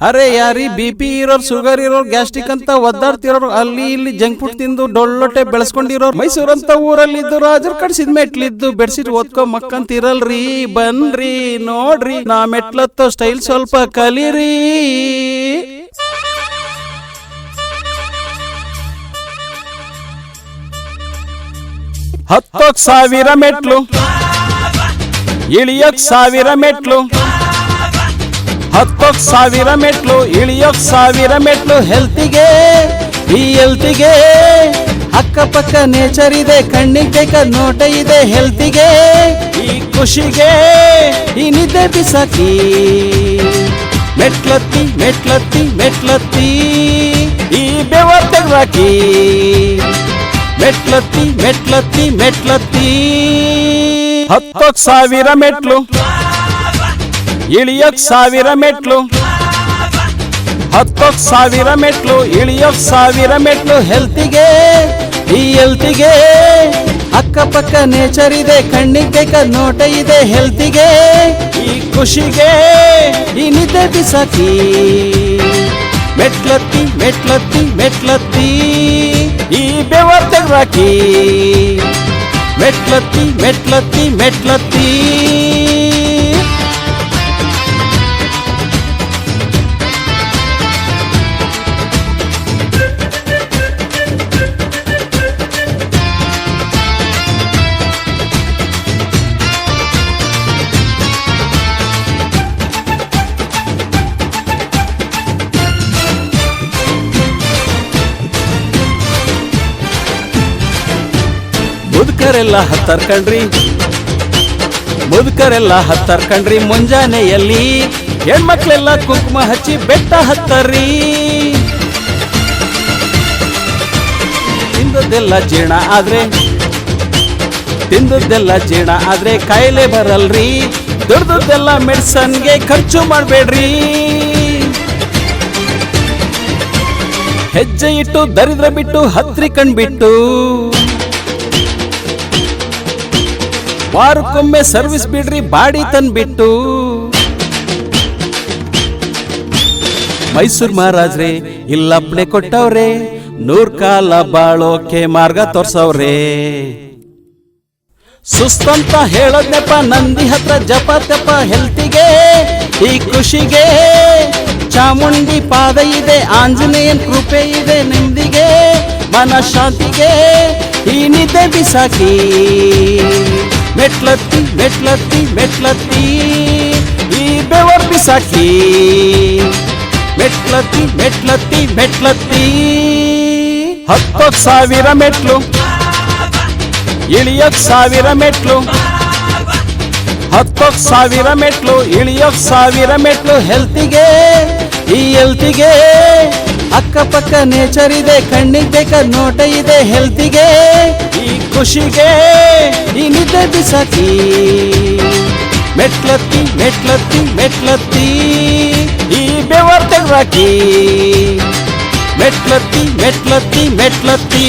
ಅರೆ ಯಾರಿ B P ಇರೋರು ಶುಗರ್ ಇರೋರು ಗ್ಯಾಸ್ಟ್ರಿಕ್ ಅಂತ ಒದ್ದಾಡ್ತಿರೋರು, ಅಲ್ಲಿ ಇಲ್ಲಿ ಜಂಕ್ ಫುಡ್ ತಿಂದು ಡೊಳ್ಳೊಟ್ಟೆ ಬೆಳೆಸ್ಕೊಂಡಿರೋರು. ಮೈಸೂರು ಅಂತ ಊರಲ್ಲಿ ಇದ್ದು ರಾಜರ್ ಕಡ್ಸಿದ್ ಮೆಟ್ಲಿದ್ದು ಬೆಡ್ಸಿಟ್ ಓದ್ಕೊ ಮಕ್ಕಂತಿರಲ್ರಿ, ಬನ್ರಿ, ನೋಡ್ರಿ, ನಾ ಮೆಟ್ಲತ್ತೋ ಸ್ಟೈಲ್ ಸ್ವಲ್ಪ ಕಲಿರಿ. ಹತ್ತೋಕ್ ಸಾವಿರ ಮೆಟ್ಲು, ಇಳಿಯೋಕ್ ಸಾವಿರ ಮೆಟ್ಲು. ಹತ್ತೋಕ್ ಸಾವಿರ ಮೆಟ್ಲು ಇಳಿಯೋಕ್ ಸಾವಿರ ಮೆಟ್ಲು ಹೆಲ್ತಿಗೆ ಈ ಹೆಲ್ತಿಗೆ ಅಕ್ಕಪಕ್ಕ ನೇಚರ್ ಇದೆ ಕಣ್ಣಿಗೆ ಬೇಕ ನೋಟ ಇದೆ ಹೆಲ್ತಿಗೆ ಈ ಖುಷಿಗೆ, ಈ ನಿದ್ದೆ ಬಿಸಾಕಿ. ಮೆಟ್ಲತ್ತಿ ಮೆಟ್ಲತ್ತಿ ಮೆಟ್ಲತ್ತಿ, ಈ ತೆಗ್ದಾಕಿ ಮೆಟ್ಲತ್ತಿ ಮೆಟ್ಲತ್ತಿ ಮೆಟ್ಲತ್ತಿ. ಹತ್ತೊಕ್ ಸಾವಿರ ಮೆಟ್ಲು. ಇಳಿಯೋಕ್ ಸಾವಿರ ಮೆಟ್ಲು. ಹತ್ತೋಕ್ ಸಾವಿರ ಮೆಟ್ಲು ಇಳಿಯೋಕ್ ಸಾವಿರ ಮೆಟ್ಲು ಹೆಲ್ತಿಗೆ, ಈ ಹೆಲ್ತಿಗೆ. ಅಕ್ಕಪಕ್ಕ ನೇಚರ್ ಇದೆ ಕಣ್ಣಿಗೆ ನೋಟ ಇದೆ ಹೆಲ್ತಿಗೆ. ಈ ಖುಷಿಗೆ, ಈ ನಿದ್ದೆ ಬಿಸಾಕಿ. ಮೆಟ್ಲತ್ತಿ ಮೆಟ್ಲತ್ತಿ ಮೆಟ್ಲತ್ತಿ, ಈ ಬೆವರ್ ತೆಗ್ದಾಕಿ ಮೆಟ್ಲತ್ತಿ ಮೆಟ್ಲತ್ತಿ ಮೆಟ್ಲತ್ತಿ. ಮುದುಕರೆಲ್ಲ ಹತ್ತರ್ಕಂಡ್ರಿ. ಮುದುಕರೆಲ್ಲ ಹತ್ತರ್ಕಂಡ್ರಿ ಮುಂಜಾನೆಯಲ್ಲಿ. ಹೆಣ್ಮಕ್ಳೆಲ್ಲ ಕುಂಕುಮ ಹಚ್ಚಿ ಬೆಟ್ಟ ಹತ್ತರ್ರಿ. ತಿಂದದ್ದೆಲ್ಲ ಜೀರ್ಣ ಆದ್ರೆ, ತಿಂದದ್ದೆಲ್ಲ ಜೀರ್ಣ ಆದ್ರೆ ಕಾಯಿಲೆ ಬರಲ್ರಿ. ದುಡ್ದದ್ದೆಲ್ಲ ಮೆಡಿಸನ್ಗೆ ಖರ್ಚು ಮಾಡಬೇಡ್ರಿ. ಹೆಜ್ಜೆ ಇಟ್ಟು ದರಿದ್ರ ಬಿಟ್ಟು ಹತ್ರಿ ಕಣ್ಬಿಟ್ಟು. ವಾರಕ್ಕೊಮ್ಮೆ ಸರ್ವಿಸ್ ಬಿಡ್ರಿ, ಬಾಡಿ ತಂದ್ಬಿಟ್ಟು. ಮೈಸೂರು ಮಹಾರಾಜ್ರೆ ಇಲ್ಲಪ್ಲೆ ಕೊಟ್ಟವ್ರೆ, ನೂರ್ ಕಾಲ ಬಾಳೋಕೆ ಮಾರ್ಗ ತೋರ್ಸವ್ರೆ. ಸುಸ್ತಂತ ಹೇಳೋದ್ನೆಪ್ಪ, ನಂದಿ ಹತ್ರ ಜಪ ತಪ ಹೆಲ್ತಿಗೆ, ಈ ಖುಷಿಗೆ. ಚಾಮುಂಡಿ ಪಾದ ಇದೆ, ಆಂಜನೇಯನ್ ಕೃಪೆ ಇದೆ ನಂದಿಗೆ, ಮನ ಶಾಂತಿಗೆ, ಈ ನಿದ್ದೆ ಬಿಸಾಕಿ. ಮೆಟ್ಲತ್ತಿ ಮೆಟ್ಲತ್ತಿ ಮೆಟ್ಲತ್ತಿ, ಈ ಬೆವರ್ ಬಿಸಾಕಿ. ಮೆಟ್ಲತ್ತಿ ಮೆಟ್ಲತ್ತಿ ಮೆಟ್ಲತ್ತಿ ಹತ್ತು ಸಾವಿರ ಮೆಟ್ಲು ಇಳಿಯೋಕ್ ಸಾವಿರ ಮೆಟ್ಲು ಹತ್ತೋಕ್ ಸಾವಿರ ಮೆಟ್ಲು ಇಳಿಯೋಕ್ ಸಾವಿರ ಮೆಟ್ಲು ಹೆಲ್ತಿಗೆ, ಈ ಹೆಲ್ತಿಗೆ ಅಕ್ಕಪಕ್ಕ ನೇಚರ್ ಇದೆ ಕಣ್ಣಿಗೆ ಬೇಕ ನೋಟ ಇದೆ ಹೆಲ್ತಿಗೆ, ಈ ಖುಷಿಗೆ ಈ ನಿದ್ದೆ ಬಿಸಾಕಿ ಮೆಟ್ಲತ್ತಿ ಮೆಟ್ಲತ್ತಿ ಮೆಟ್ಲತ್ತಿ ಈ ಬೆವರ್ ತೆಗ್ದಾಕಿ ಮೆಟ್ಲತ್ತಿ ಮೆಟ್ಲತ್ತಿ ಮೆಟ್ಲತ್ತಿ